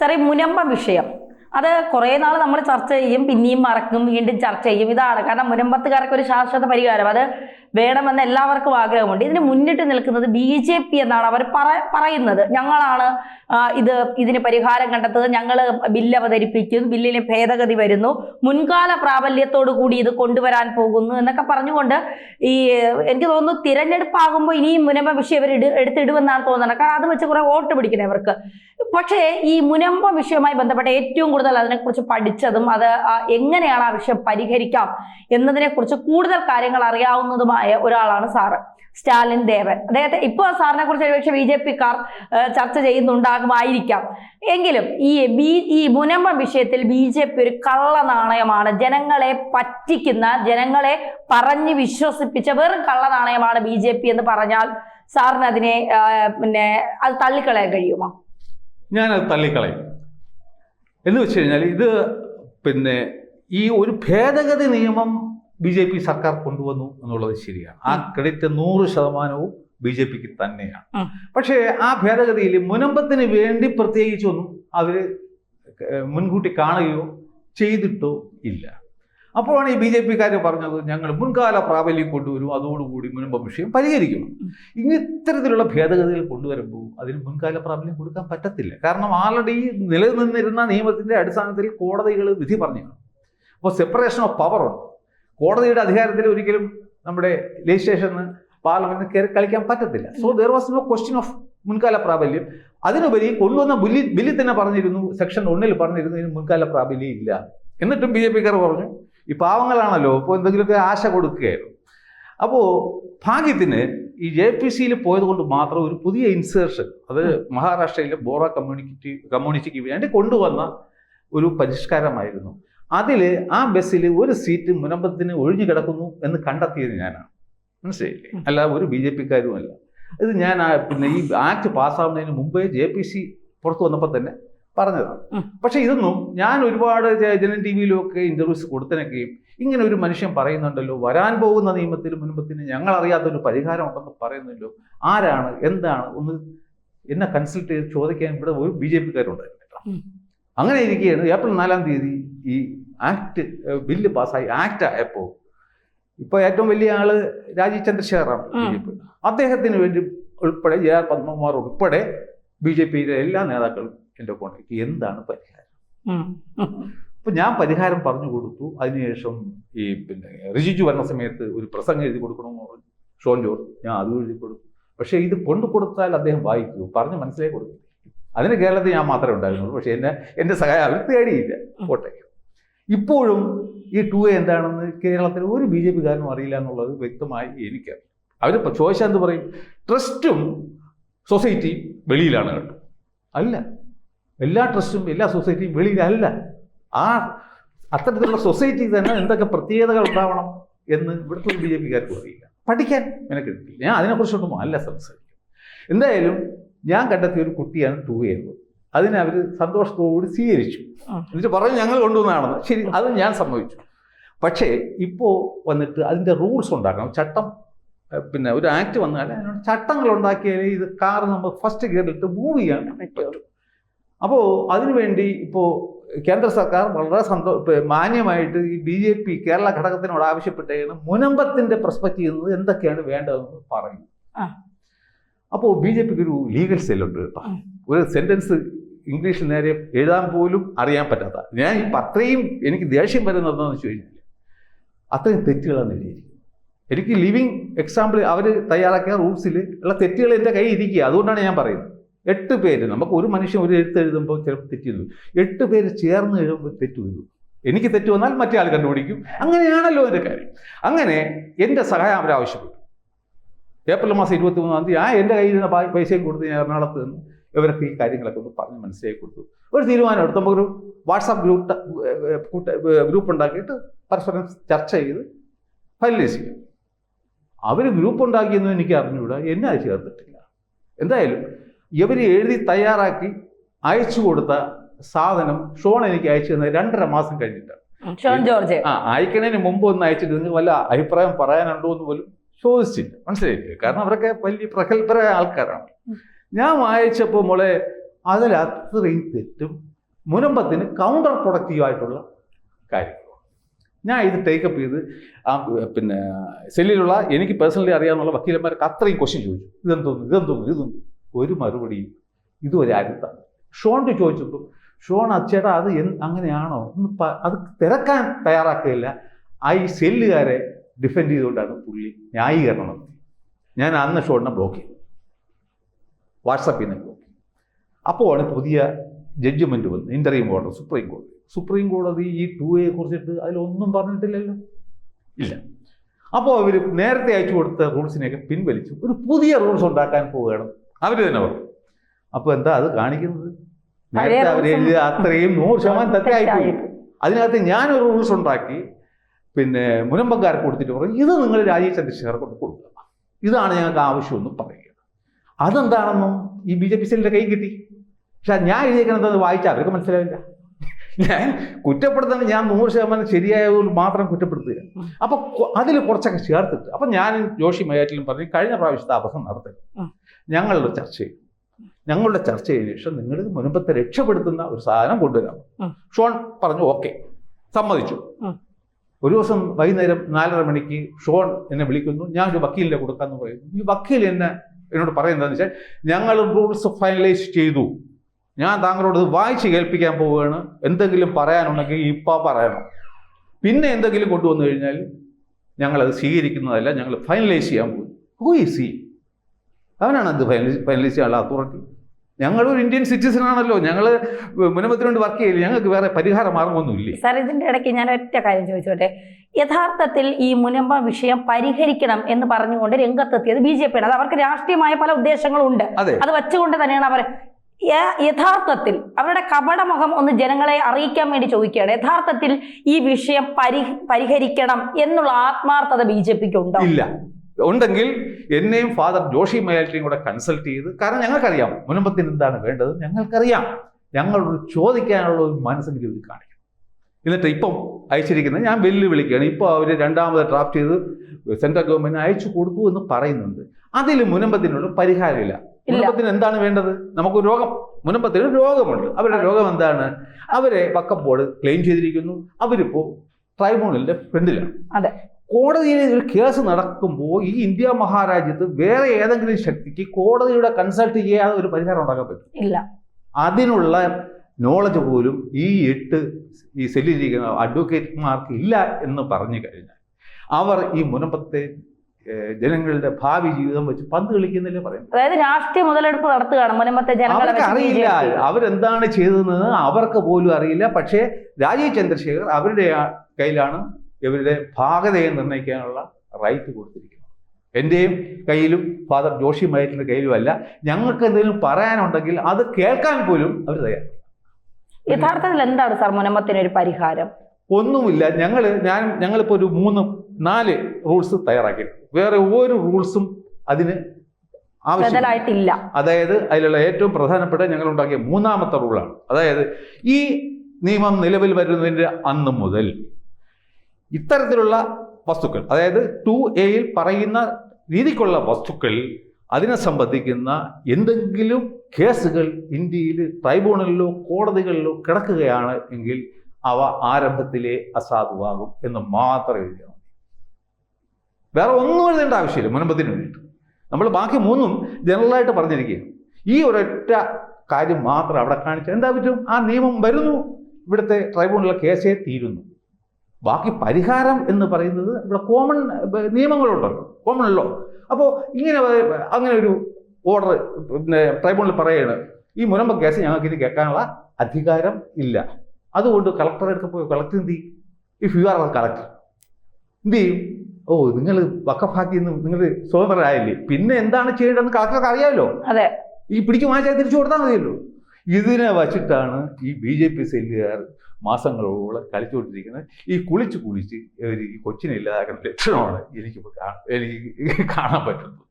Sir ഈ വിഷയം. അത് കുറേ നാൾ നമ്മൾ ചർച്ച ചെയ്യും പിന്നെയും മറക്കും വീണ്ടും ചർച്ച ചെയ്യും. ഇതാണ്. കാരണം മുനമ്പത്തുകാർക്ക് ഒരു ശാശ്വത പരിഹാരം. അത് വേണമെന്ന് എല്ലാവർക്കും ആഗ്രഹമുണ്ട്. ഇതിന് മുന്നിട്ട് നിൽക്കുന്നത് ബി ജെ പി എന്നാണ് അവർ പറ പറയുന്നത്. ഞങ്ങളാണ് ഇത് ഇതിന് പരിഹാരം കണ്ടെത്തുന്നത്. ഞങ്ങൾ ബില്ല് അവതരിപ്പിക്കും ബില്ലിന് ഭേദഗതി വരുന്നു. മുൻകാല പ്രാബല്യത്തോടു കൂടി ഇത് കൊണ്ടുവരാൻ പോകുന്നു എന്നൊക്കെ പറഞ്ഞുകൊണ്ട് ഈ എനിക്ക് തോന്നുന്നു തിരഞ്ഞെടുപ്പാകുമ്പോൾ ഇനിയും മുനമ്പ വിഷയം ഇവർ എടുത്തിടുമെന്നാണ് തോന്നുന്നത്. കാരണം അത് വെച്ച് കുറെ വോട്ട് പിടിക്കണം ഇവർക്ക്. പക്ഷേ ഈ മുനമ്പ വിഷയവുമായി ബന്ധപ്പെട്ട ഏറ്റവും കൂടുതൽ അതിനെക്കുറിച്ച് പഠിച്ചതും അത് എങ്ങനെയാണ് ആ വിഷയം പരിഹരിക്കാം എന്നതിനെക്കുറിച്ച് കൂടുതൽ കാര്യങ്ങൾ അറിയാവുന്നതുമായ ഒരാളാണ് സാറ്. സ്റ്റാലിൻ ദേവൻ. അദ്ദേഹത്തെ ഇപ്പോൾ സാറിനെ കുറിച്ച് ഒരുപക്ഷെ ബി ജെ പിക്കാർ ചർച്ച ചെയ്യുന്നുണ്ടാകുമായിരിക്കാം. എങ്കിലും ഈ ബി ഈ മുനമ്പം വിഷയത്തിൽ ബി ജെ പി ഒരു കള്ള നാണയമാണ്. ജനങ്ങളെ പറ്റിക്കുന്ന ജനങ്ങളെ പറഞ്ഞ് വിശ്വസിപ്പിച്ച വെറും കള്ള നാണയമാണ് ബി ജെ പി എന്ന് പറഞ്ഞാൽ സാറിന് അതിനെ പിന്നെ അത് തള്ളിക്കളയാൻ കഴിയുമോ? ഞാനത് തള്ളിക്കളയും. എന്ന് വെച്ച് കഴിഞ്ഞാൽ ഇത് പിന്നെ ഈ ഒരു ഭേദഗതി നിയമം ബി ജെ പി സർക്കാർ കൊണ്ടുവന്നു എന്നുള്ളത് ശരിയാണ്. ആ ക്രെഡിറ്റ് നൂറ് ശതമാനവും ബി ജെ പിക്ക് തന്നെയാണ്. പക്ഷേ ആ ഭേദഗതിയിൽ മുനമ്പത്തിന് വേണ്ടി പ്രത്യേകിച്ചൊന്നും അവർ മുൻകൂട്ടി കാണുകയോ ചെയ്തിട്ടോ ഇല്ല. അപ്പോഴാണ് ഈ ബി ജെ പിക്കാർ പറഞ്ഞത് ഞങ്ങൾ മുൻകാല പ്രാബല്യം കൊണ്ടുവരും അതോടുകൂടി മുൻപം വിഷയം പരിഹരിക്കണം ഇനി ഇത്തരത്തിലുള്ള ഭേദഗതികൾ കൊണ്ടുവരുമ്പോൾ അതിന് മുൻകാല പ്രാബല്യം കൊടുക്കാൻ പറ്റത്തില്ല. കാരണം ആൾറെഡി നിലനിന്നിരുന്ന നിയമത്തിന്റെ അടിസ്ഥാനത്തിൽ കോടതികൾ വിധി പറഞ്ഞു അപ്പോൾ സെപ്പറേഷൻ ഓഫ് പവർ ഉണ്ട്. കോടതിയുടെ അധികാരത്തിൽ ഒരിക്കലും നമ്മുടെ ലെജിസ്ലേഷന് പാർലമെന്റിന് കയറി കളിക്കാൻ പറ്റത്തില്ല. So there was no question of മുൻകാല പ്രാബല്യം. അതിനുപരി കൊണ്ടുവന്ന ബില്ലി ബില്ലിൽ തന്നെ പറഞ്ഞിരുന്നു സെക്ഷൻ ഒന്നിൽ പറഞ്ഞിരുന്നു ഇതിന് മുൻകാല പ്രാബല്യം ഇല്ല. എന്നിട്ടും ബി ജെ പിക്കാർ പറഞ്ഞു ഈ പാവങ്ങളാണല്ലോ ഇപ്പോൾ എന്തെങ്കിലുമൊക്കെ ആശ കൊടുക്കുകയായിരുന്നു. അപ്പോൾ ഭാഗ്യത്തിന് ഈ ജെ പി സിയിൽ പോയത് കൊണ്ട് മാത്രം ഒരു പുതിയ ഇൻസേർഷൻ അത് മഹാരാഷ്ട്രയിലെ ബോറ കമ്മ്യൂണിറ്റി കമ്മ്യൂണിറ്റിക്ക് വേണ്ടി കൊണ്ടുവന്ന ഒരു പരിഷ്കാരമായിരുന്നു. അതിൽ ആ ബസ്സിൽ ഒരു സീറ്റ് മുനമ്പത്തിന് ഒഴിഞ്ഞു കിടക്കുന്നു എന്ന് കണ്ടെത്തിയത് ഞാനാണ്. മനസ്സിലായില്ലേ? അല്ല ഒരു ബി ജെ പിക്കാരും അല്ല. ഇത് ഞാൻ പിന്നെ ഈ ആക്ട് പാസ്സാവുന്നതിന് മുമ്പേ ജെ പി സി പുറത്തു വന്നപ്പോൾ തന്നെ പറഞ്ഞതാണ്. പക്ഷേ ഇതൊന്നും ഞാൻ ഒരുപാട് ജനൻ ടി വിയിലൊക്കെ ഇന്റർവ്യൂസ് ഇന്റർവ്യൂസ് കൊടുത്തനൊക്കെയും ഇങ്ങനെ ഒരു മനുഷ്യൻ പറയുന്നുണ്ടല്ലോ വരാൻ പോകുന്ന നിയമത്തിന് മുൻപത്തിന് ഞങ്ങൾ അറിയാത്തൊരു പരിഹാരം ഉണ്ടെന്ന് പറയുന്നല്ലോ ആരാണ്? എന്താണ്? ഒന്ന് എന്നെ കൺസൾട്ട് ചെയ്ത് ചോദിക്കാൻ ഇവിടെ ഒരു ബി ജെ പിക്കാരുണ്ടായിരുന്നു. അങ്ങനെ ഇരിക്കുകയാണ്. ഏപ്രിൽ നാലാം തീയതി ഈ ആക്ട് ബില്ല് പാസ്സായി. ആക്ട് ആയപ്പോൾ ഇപ്പൊ ഏറ്റവും വലിയ ആൾ രാജീവ് ചന്ദ്രശേഖറാണ് ബി ജെ പി. അദ്ദേഹത്തിന് വേണ്ടി ഉൾപ്പെടെ ജെ ആർ പത്മകുമാർ ഉൾപ്പെടെ ബി ജെ പിയിലെ എല്ലാ നേതാക്കളും എന്റെ കോൺടാക്ട് എന്താണ് പരിഹാരം. അപ്പൊ ഞാൻ പരിഹാരം പറഞ്ഞു കൊടുത്തു. അതിനുശേഷം ഈ പിന്നെ റിജിജു വരുന്ന സമയത്ത് ഒരു പ്രസംഗം എഴുതി കൊടുക്കണമെന്ന് പറഞ്ഞു. ഷോൺ ജോർജ് ഞാൻ അതും എഴുതി കൊടുത്തു. പക്ഷേ ഇത് കൊണ്ടു കൊടുത്താൽ അദ്ദേഹം വായിക്കൂ. പറഞ്ഞ് മനസ്സിലാക്കി കൊടുക്കും. അതിന് കേരളത്തിൽ ഞാൻ മാത്രമേ ഉണ്ടായിരുന്നുള്ളൂ. പക്ഷേ എന്നെ എന്റെ സഹായം അവർ തേടിയില്ല. പോട്ടെ. ഇപ്പോഴും ഈ ടു എ എന്താണെന്ന് കേരളത്തിൽ ഒരു ബി ജെ പിക്കാരനും അറിയില്ല എന്നുള്ളത് വ്യക്തമായി എനിക്കറിയാം അവർ ചോദിച്ചാൽ എന്ത് പറയും? ട്രസ്റ്റും സൊസൈറ്റിയും വെളിയിലാണ് കേട്ടോ അല്ല. എല്ലാ ട്രസ്റ്റും എല്ലാ സൊസൈറ്റിയും വെളിയിലല്ല ആ അത്തരത്തിലുള്ള സൊസൈറ്റി തന്നെ എന്തൊക്കെ പ്രത്യേകതകൾ ഉണ്ടാവണം എന്ന് ഇവിടുത്തെ ബി ജെ പിക്കാർക്കും അറിയില്ല. പഠിക്കാൻ മെനക്കെടുത്തില്ല ഞാൻ അതിനെക്കുറിച്ചൊന്നും അല്ല സംസാരിക്കും എന്തായാലും ഞാൻ കണ്ടെത്തിയ ഒരു കുട്ടിയാണ് ടു എന്നത് അതിനെ അവർ സന്തോഷത്തോടുകൂടി സ്വീകരിച്ചു. എന്നിട്ട് പറഞ്ഞു ഞങ്ങൾ കൊണ്ടുവന്നതാണെന്ന്. ശരി അത് ഞാൻ സമ്മതിച്ചു. പക്ഷേ ഇപ്പോൾ വന്നിട്ട് അതിന്റെ റൂൾസ് ഉണ്ടാക്കണം. ചട്ടം പിന്നെ ഒരു ആക്ട് വന്നാൽ അതിനോട് ചട്ടങ്ങൾ ഉണ്ടാക്കിയാലേ ഇത് കാർ നമ്മൾ ഫസ്റ്റ് ഗിയറിലിട്ട് മൂവ് ചെയ്യാൻ പറ്റും. അപ്പോൾ അതിനുവേണ്ടി ഇപ്പോൾ കേന്ദ്ര സർക്കാർ വളരെ സന്തോ മാന്യമായിട്ട് ഈ ബി ജെ പി കേരള ഘടകത്തിനോട് ആവശ്യപ്പെട്ടതിന് മുനമ്പത്തിന്റെ പ്രസ്പെക്റ്റ് നിന്ന് എന്തൊക്കെയാണ് വേണ്ടതെന്ന് പറയും. ആ. അപ്പോൾ ബി ജെ പിക്ക് ഒരു ലീഗൽ സെല്ലുണ്ട് കേട്ടോ. ഒരു സെന്റൻസ് ഇംഗ്ലീഷിൽ നേരെ എഴുതാൻ പോലും അറിയാൻ പറ്റാത്ത. ഞാൻ ഇപ്പം അത്രയും എനിക്ക് ദേഷ്യം വരുന്നതെന്ന് വെച്ച് കഴിഞ്ഞാൽ അത്രയും തെറ്റുകളാണ് എഴുതിയിരിക്കുന്നത്. എനിക്ക് ലിവിങ് എക്സാമ്പിൾ അവർ തയ്യാറാക്കിയ റൂൾസിൽ ഉള്ള തെറ്റുകൾ എന്റെ കയ്യിൽ ഇരിക്കുക. അതുകൊണ്ടാണ് ഞാൻ പറയുന്നത്. എട്ട് പേര് നമുക്ക് ഒരു മനുഷ്യൻ ഒരു എഴുത്ത് എഴുതുമ്പോൾ ചിലപ്പോൾ തെറ്റുന്നു എട്ട് പേര് ചേർന്ന് എഴുതുമ്പോൾ തെറ്റ് വരും. എനിക്ക് തെറ്റ് വന്നാൽ മറ്റേ ആൾ കണ്ടുപിടിക്കും. അങ്ങനെയാണല്ലോ എന്റെ കാര്യം. അങ്ങനെ എന്റെ സഹായം അവർ ആവശ്യപ്പെട്ടു ഏപ്രിൽ മാസം ഇരുപത്തി മൂന്നാം തീയതി ആ എന്റെ കയ്യിൽ നിന്ന് പൈസയും കൊടുത്ത് ഞാൻ എറണാകുളത്ത് നിന്ന് ഇവരൊക്കെ ഈ കാര്യങ്ങളൊക്കെ ഒന്ന് പറഞ്ഞ് മനസ്സിലാക്കി കൊടുത്തു. ഒരു തീരുമാനം എടുത്ത്. നമുക്കൊരു വാട്സാപ്പ് ഗ്രൂപ്പ് കൂട്ട ഗ്രൂപ്പ് ഉണ്ടാക്കിയിട്ട് പരസ്പരം ചർച്ച ചെയ്ത് ഫൈനലൈസ് ചെയ്യും. അവർ ഗ്രൂപ്പ് ഉണ്ടാക്കിയെന്ന് എനിക്ക് അറിഞ്ഞുകൂടാ എന്നെ അത് ചേർത്തിട്ടില്ല. എന്തായാലും ഇവർ എഴുതി തയ്യാറാക്കി അയച്ചു കൊടുത്ത സാധനം ഷോൺ എനിക്ക് അയച്ചു തന്നത് രണ്ടര മാസം കഴിഞ്ഞിട്ടാണ്. ഷോൺ ജോർജ്. ആ അയക്കണതിന് മുമ്പ് ഒന്ന് അയച്ചിട്ട് നിങ്ങൾക്ക് വല്ല അഭിപ്രായം പറയാനുണ്ടോ എന്ന് പോലും ചോദിച്ചില്ല. മനസ്സിലായില്ലേ? കാരണം അവരൊക്കെ വലിയ പ്രഗത്ഭരായ ആൾക്കാരാണ്. ഞാൻ വായിച്ചപ്പോൾ മോളെ അതിൽ അത്രയും തെറ്റും മുനമ്പത്തിന് കൗണ്ടർ പ്രൊഡക്റ്റീവായിട്ടുള്ള കാര്യം ഞാൻ ഇത് ടേക്കപ്പ് ചെയ്ത് ആ പിന്നെ സെല്ലിലുള്ള എനിക്ക് പേഴ്സണലി അറിയാവുന്ന വക്കീലന്മാർക്ക് അത്രയും ക്വസ്റ്റ്യൻ ചോദിച്ചു. ഇതെന്തോന്നു ഇതെന്തോന്നു ഇതൊന്നും ഒരു മറുപടിയും ഇതുവരെ ഷോൺ ഷോണിട്ട് ചോദിച്ചപ്പോൾ ഷോൺ അച്ചേട്ടാ അത് എൻ അങ്ങനെയാണോ? ഒന്ന് അത് തിരക്കാൻ തയ്യാറാക്കുകയില്ല. ആ ഈ സെല്ലുകാരെ ഡിഫെൻഡ് ചെയ്തുകൊണ്ടാണ് പുള്ളി ന്യായീകരണം ഞാൻ അന്ന് ഷോണിനെ ബ്ലോക്ക് ചെയ്തു. വാട്സപ്പിൽ നിന്ന് ബ്ലോക്ക് ചെയ്തു അപ്പോഴാണ് പുതിയ ജഡ്ജ്മെന്റ് വന്നു ഇന്റർവ്യൂ ഓർഡർ സുപ്രീം കോടതി സുപ്രീം കോടതി ഈ ടു എയെ കുറിച്ചിട്ട് അതിലൊന്നും പറഞ്ഞിട്ടില്ലല്ലോ. ഇല്ല. അപ്പോൾ അവർ നേരത്തെ അയച്ചു കൊടുത്ത റൂൾസിനെയൊക്കെ പിൻവലിച്ചു. ഒരു പുതിയ റൂൾസ് ഉണ്ടാക്കാൻ പോവുകയാണ് അവർ തന്നെ പറഞ്ഞു. അപ്പോൾ എന്താ അത് കാണിക്കുന്നത്? നേരത്തെ അവർ എഴുതിയ അത്രയും നൂറ് ശതമാനം തെറ്റായിപ്പോയി. അതിനകത്ത് ഞാനൊരു റൂൾസ് ഉണ്ടാക്കി. പിന്നെ മുനമ്പക്കാർക്ക് കൊടുത്തിട്ട് പറയും ഇത് നിങ്ങൾ രാജീവ് ചന്ദ്രശേഖർ കൊണ്ട് കൊടുക്കുക. ഇതാണ് ഞങ്ങൾക്ക് ആവശ്യമെന്ന് പറയുക. അതെന്താണെന്നും ഈ ബി ജെ പി സെല്ലിന്റെ കൈ കിട്ടി. പക്ഷെ ഞാൻ എഴുതിയേക്കണത് അത് വായിച്ചാൽ അവർക്ക് മനസ്സിലാവില്ല. ഞാൻ കുറ്റപ്പെടുത്തുന്നത് ഞാൻ നൂറ് ശതമാനം ശരിയായതുകൊണ്ട് മാത്രം കുറ്റപ്പെടുത്തുക. അപ്പോൾ അതിൽ കുറച്ചൊക്കെ ചേർത്തിട്ട് അപ്പൊ ഞാൻ ജോഷി മയാറ്റിലും പറഞ്ഞു കഴിഞ്ഞ പ്രാവശ്യത്തെ അബദ്ധം നടത്തരുത് ഞങ്ങളുടെ ചർച്ച ചെയ്യും ഞങ്ങളുടെ ചർച്ച ചെയ്ത ശേഷം നിങ്ങൾ മുൻപത്തെ രക്ഷപ്പെടുത്തുന്ന ഒരു സാധനം കൊണ്ടുവരാം. ഷോൺ പറഞ്ഞു ഓക്കെ. സമ്മതിച്ചു. ഒരു ദിവസം വൈകുന്നേരം നാലര മണിക്ക് ഷോൺ എന്നെ വിളിക്കുന്നു. ഞാൻ ഒരു വക്കീലിനെ കൊടുക്കാന്ന് പറയുന്നു. ഈ വക്കീൽ എന്നെ എന്നോട് പറയുന്നതെന്ന് വെച്ചാൽ ഞങ്ങൾ റൂൾസ് ഫൈനലൈസ് ചെയ്തു. ഞാൻ താങ്കളോട് വായിച്ച് കേൾപ്പിക്കാൻ പോവുകയാണ്. എന്തെങ്കിലും പറയാനുണ്ടെങ്കിൽ ഇപ്പം പറയണം. പിന്നെ എന്തെങ്കിലും കൊണ്ടുവന്നു കഴിഞ്ഞാൽ ഞങ്ങളത് സ്വീകരിക്കുന്നതല്ല ഞങ്ങൾ ഫൈനലൈസ് ചെയ്യാൻ പോകും ഹു ഈ സി അവനാണ് അത് ഫൈനലൈസ് ഫൈനലൈസ് ചെയ്യാനുള്ള അതോറിറ്റി ഞങ്ങളൊരു ഇന്ത്യൻ സിറ്റിസൺ ആണല്ലോ. ഞങ്ങൾ മുനമ്പത്തിനോട് വർക്ക് ചെയ്യില്ല? ഞങ്ങൾക്ക് വേറെ പരിഹാര മാർഗമൊന്നുമില്ലേ? സാർ ഇതിന്റെ ഇടയ്ക്ക് ഞാൻ ഒറ്റ കാര്യം ചോദിച്ചോട്ടെ? യഥാർത്ഥത്തിൽ ഈ മുനമ്പ വിഷയം പരിഹരിക്കണം എന്ന് പറഞ്ഞുകൊണ്ട് രംഗത്തെത്തിയത് ബി ജെ പിയാണ് അത് അവർക്ക് രാഷ്ട്രീയമായ പല ഉദ്ദേശങ്ങളും ഉണ്ട് അത് വെച്ചുകൊണ്ട് തന്നെയാണ് അവർ യഥാർത്ഥത്തിൽ അവരുടെ കപടമുഖം ഒന്ന് ജനങ്ങളെ അറിയിക്കാൻ വേണ്ടി ചോദിക്കുകയാണ്. യഥാർത്ഥത്തിൽ ഈ വിഷയം പരി പരിഹരിക്കണം എന്നുള്ള ആത്മാർത്ഥത ബി ജെ പിക്ക് ഉണ്ടോ ഇല്ല. ഉണ്ടെങ്കിൽ എന്നെയും ഫാദർ ജോഷി മയാലിറ്റിയും കൂടെ കൺസൾട്ട് ചെയ്ത് കാരണം ഞങ്ങൾക്കറിയാം മുനമ്പത്തിന് എന്താണ് വേണ്ടത് ഞങ്ങൾക്കറിയാം. ഞങ്ങളോട് ചോദിക്കാനുള്ള ഒരു മനസ്സെങ്കിലും ഇത് കാണിക്കും എന്നിട്ട് ഇപ്പം അയച്ചിരിക്കുന്നത് ഞാൻ വെല്ലു വെല്ലുവിളിക്കുകയാണ്. ഇപ്പോൾ അവർ രണ്ടാമത് ഡ്രാഫ്റ്റ് ചെയ്ത് സെൻട്രൽ ഗവൺമെന്റ് അയച്ചു കൊടുത്തു എന്ന് പറയുന്നുണ്ട്. അതിൽ മുനമ്പത്തിനുള്ള പരിഹാരമില്ല. മുനമ്പത്തിന് എന്താണ് വേണ്ടത്? നമുക്ക് രോഗം. മുനമ്പത്തിന് രോഗമുണ്ട്. അവരുടെ രോഗം എന്താണ്? അവരെ വക്കം ബോർഡ് ക്ലെയിം ചെയ്തിരിക്കുന്നു. അവരിപ്പോൾ ട്രൈബ്യൂണലിന്റെ ഫ്രണ്ടിലാണ്. അതെ. കോടതിയിൽ ഒരു കേസ് നടക്കുമ്പോൾ ഈ ഇന്ത്യ മഹാരാജ്യത്ത് വേറെ ഏതെങ്കിലും ശക്തിക്ക് കോടതിയുടെ കൺസൾട്ട് ചെയ്യാതെ ഒരു പരിഹാരം ഉണ്ടാക്കാൻ പറ്റും. ഇല്ല. അതിനുള്ള നോളജ് പോലും ഈ എട്ട് ഈ സെല്ലിലിരിക്കുന്ന അഡ്വക്കേറ്റ്മാർക്ക് ഇല്ല എന്ന് പറഞ്ഞു കഴിഞ്ഞാൽ അവർ ഈ മുനമ്പത്തെ ജനങ്ങളുടെ ഭാവി ജീവിതം വെച്ച് പന്ത് കളിക്കുന്നില്ലേ പറയുന്നത്? അതായത് രാഷ്ട്രീയ മുതലെടുപ്പ് നടത്തുകയാണ് മുനമ്പത്തെ അവർക്ക് അറിയില്ല. അവരെന്താണ് ചെയ്തതെന്ന് അവർക്ക് പോലും അറിയില്ല. പക്ഷേ രാജീവ് ചന്ദ്രശേഖർ അവരുടെ കയ്യിലാണ് ഇവരുടെ ഭാഗതയെ നിർണയിക്കാനുള്ള റൈറ്റ് കൊടുത്തിരിക്കുന്നത്. എന്റെയും കയ്യിലും ഫാദർ ജോഷി മയറ്റിന്റെ കയ്യിലും അല്ല ഞങ്ങൾക്ക് എന്തെങ്കിലും പറയാനുണ്ടെങ്കിൽ അത് കേൾക്കാൻ പോലും അവർ തയ്യാറാണ്. യഥാർത്ഥത്തിൽ എന്താണ് സാർ മുനമ്പത്തിന് ഒരു പരിഹാരം? ഒന്നുമില്ല. ഞങ്ങൾ ഞാൻ ഞങ്ങളിപ്പോൾ ഒരു മൂന്ന് നാല് റൂൾസ് തയ്യാറാക്കി വേറെ ഒരു റൂൾസും അതിന് ആവശ്യമായിട്ടില്ല അതായത് അതിലുള്ള ഏറ്റവും പ്രധാനപ്പെട്ട ഞങ്ങൾ ഉണ്ടാക്കിയ മൂന്നാമത്തെ റൂളാണ്. അതായത് ഈ നിയമം നിലവിൽ വരുന്നതിന്റെ അന്ന് മുതൽ ഇത്തരത്തിലുള്ള വസ്തുക്കൾ അതായത് ടു എയിൽ പറയുന്ന രീതിക്കുള്ള വസ്തുക്കൾ അതിനെ സംബന്ധിക്കുന്ന എന്തെങ്കിലും കേസുകൾ ഇന്ത്യയിൽ ട്രൈബ്യൂണലിലോ കോടതികളിലോ കിടക്കുകയാണ് എങ്കിൽ അവ ആരംഭത്തിലെ അസാധുവാകും എന്ന് മാത്രം മതി. വേറെ ഒന്നും എഴുതേണ്ട ആവശ്യമില്ല മുനമ്പത്തിന് വേണ്ടിയിട്ട് നമ്മൾ ബാക്കി മൂന്നും ജനറലായിട്ട് പറഞ്ഞിരിക്കുകയാണ്. ഈ ഒരൊറ്റ കാര്യം മാത്രം അവിടെ കാണിച്ചാൽ എന്താ പറ്റും? ആ നിയമം വരുന്നു. ഇവിടുത്തെ ട്രൈബ്യൂണലിലെ കേസേ തീരുന്നു. ബാക്കി പരിഹാരം എന്ന് പറയുന്നത് ഇവിടെ കോമൺ നിയമങ്ങളുണ്ടല്ലോ കോമൺ ലോ അപ്പോൾ ഇങ്ങനെ അങ്ങനെ ഒരു ഓർഡർ പിന്നെ ട്രൈബ്യൂണൽ പറയുകയാണ് ഈ മുനമ്പ കേസ് ഞങ്ങൾക്ക് ഇനി കേൾക്കാനുള്ള അധികാരം ഇല്ല. അതുകൊണ്ട് കളക്ടറെ അടുത്ത് പോയി കളക്ടർ എന്ത് ചെയ്യും? If you are our collector എന്ത് ചെയ്യും? ഓ നിങ്ങൾ വക്കഫാക്കി നിങ്ങൾ സ്വതന്ത്രരായില്ലേ? പിന്നെ എന്താണ് ചെയ്യേണ്ടതെന്ന് കളക്ടർക്ക് അറിയാമല്ലോ. അതെ. ഈ പിടിച്ചു വാങ്ങിച്ചാൽ തിരിച്ചു കൊടുത്താൽ മതിയല്ലോ. ഇതിനെ വച്ചിട്ടാണ് ഈ ബി ജെ പി സെല്ലുകാർ മാസങ്ങളോളം കളിച്ചുകൊണ്ടിരിക്കുന്നത്. ഈ കുളിച്ച് കുളിച്ച് ഇവർ ഈ കൊച്ചിനെ ഇല്ലാതാക്കുന്ന ലക്ഷണമാണ് എനിക്കിപ്പോൾ കാണാൻ എനിക്ക് കാണാൻ പറ്റുന്നത്.